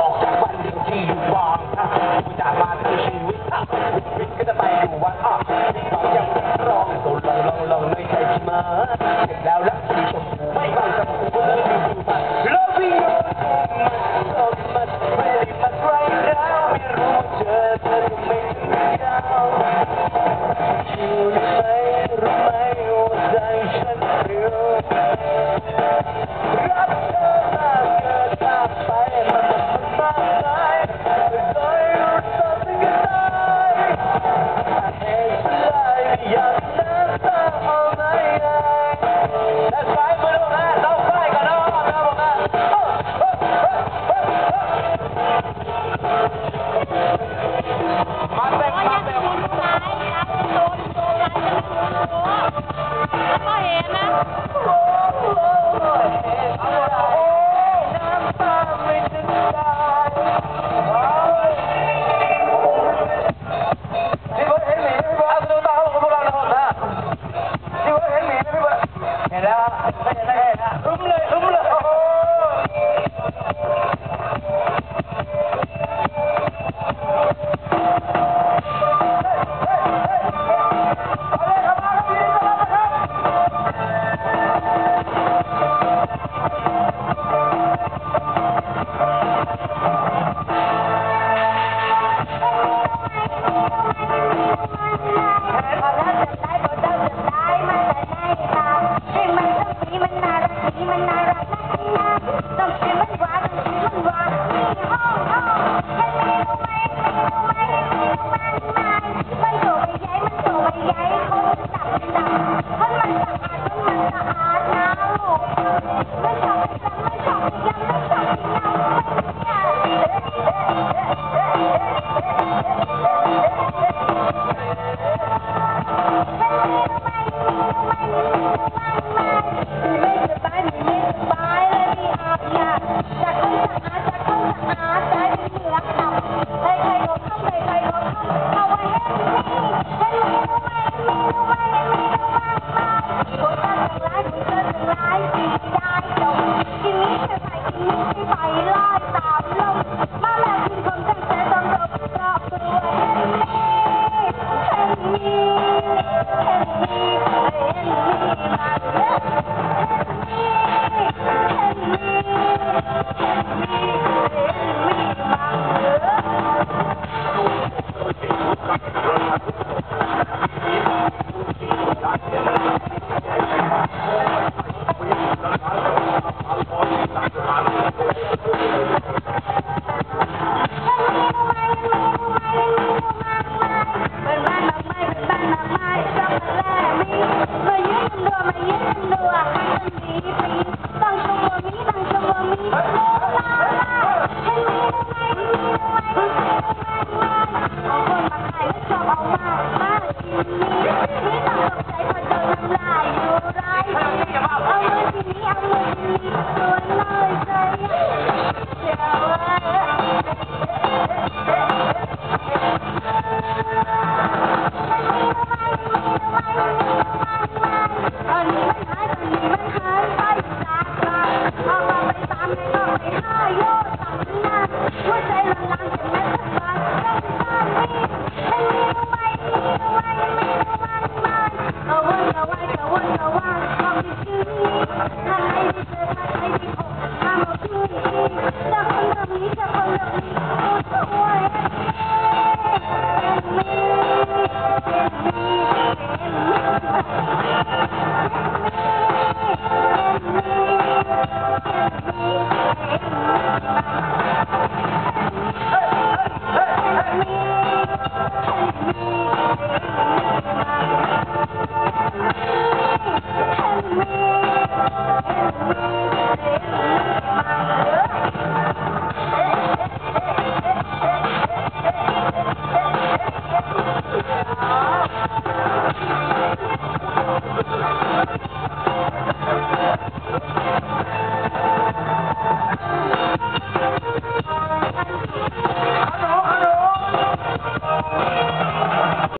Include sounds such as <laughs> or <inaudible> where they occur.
ออกจากบ้นเดียวที่อยู่บางนะกูจากบ้านชีวิตอะก็จะไปอยู่วันอะวิตบางยังไม่รองโดนลองลงลองในใจที่มาเสร็จแล้วรักสีชมพูไม่บางชมพูก็เลยอยู่บ้าน loving you لا Oh, my God. Oh, <laughs>